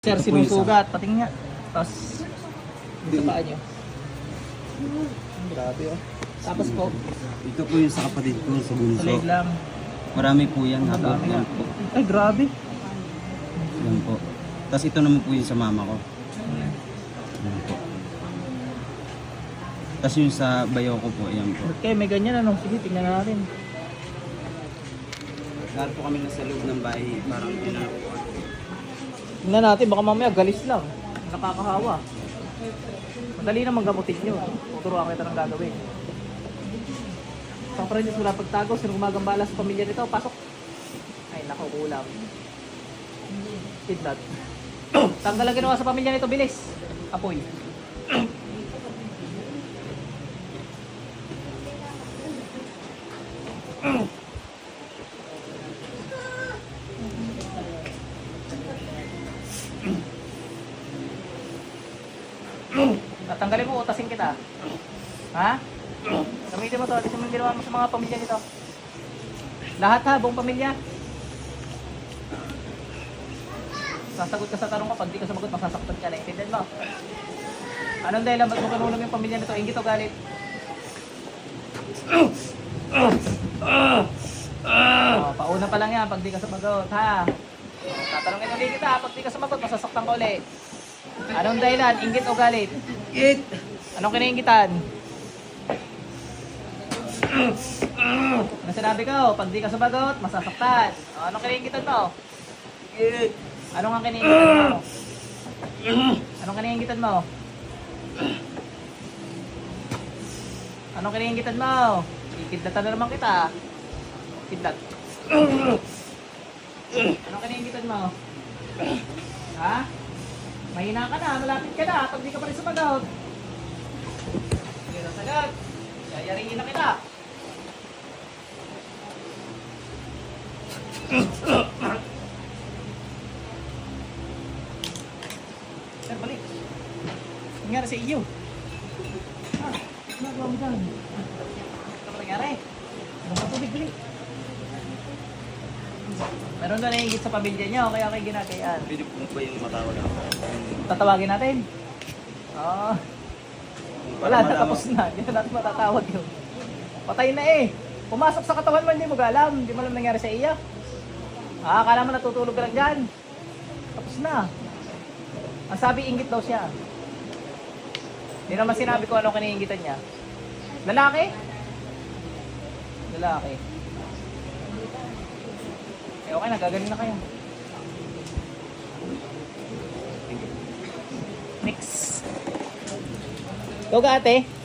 Sir, sinusugat. Patingin nga. Tapos, sa paa nyo. Grabe oh. Tapos po, Ito po yung sa kapatid ko sa sa bunso. leg lang. Marami po yan. Yan po. Ay, grabe. Yan po. Tapos ito naman po yung sa mama ko. Yan po. Tapos yung sa bayaw ko po, yan po. Okay, may ganyan ano. Sige, tingnan natin. Lahat po kami nasa loob ng bahay. Parang pinakuha. Tingnan natin, baka mamaya galis lang. Nakakahawa. Madali naman gamutin nyo. Tuturuan kita ng gagawin. Sa friend wala pagtago, sino gumagambala sa pamilya nito, pasok. Ay, naku, kulang. Kidnap. Tanggal ang ginawa sa pamilya nito, bilis. Apoy. Tatanggalin mo, utasin kita. Ha? Gamitin mo to, ito yung ginawa mo sa mga pamilya nito. Lahat ha, buong pamilya. Sasagot ka sa tanong ko, pag di ka sumagot, masasaktan ka. Naintindihan mo? Anong dahilan ba't mo kanulong yung pamilya nito? Ingit o galit? Oh, pauna pa lang yan pag di ka sumagot, ha? Tatanungin ulit kita, pag di ka sumagot, masasaktan ka ulit. Anong dahilan? Ingit o galit? It! Anong kinaingitan? Ano sinabi ko? Pag di ka sumagot, masasaktan. O, anong kinaingitan mo? It! Anong ang kinaingitan mo? Anong kinaingitan mo? Anong kinaingitan mo? Ikidlatan na naman kita. Kidlat. Anong kinaingitan mo? Ha? Mahina ka na, malapit ka na, pag di ka pa rin sumagot. Sige na sagot. Yayaringin na kita. Sir, balik. Nangyari sa iyo? Ah, ginagawa mo dyan? Ano ba nangyari? Ano ba tubig, balik? Meron na naingit sa pamilya niyo, kaya kayo ginagayaan. Pwede po ba yung matawag ako? Tatawagin natin. Oo. Wala, natapos na. Hindi na natin matatawag yun. Patay na eh. Pumasok sa katawan mo, hindi mo alam. Hindi mo alam nangyari sa iya. Ah, akala mo natutulog ka lang dyan. Tapos na. Ang sabi, ingit daw siya. Hindi naman sinabi ko anong kiniingitan niya. Lalaki? Lalaki. Eh, okay na, gagaling na kayo. Next. Go ka ate.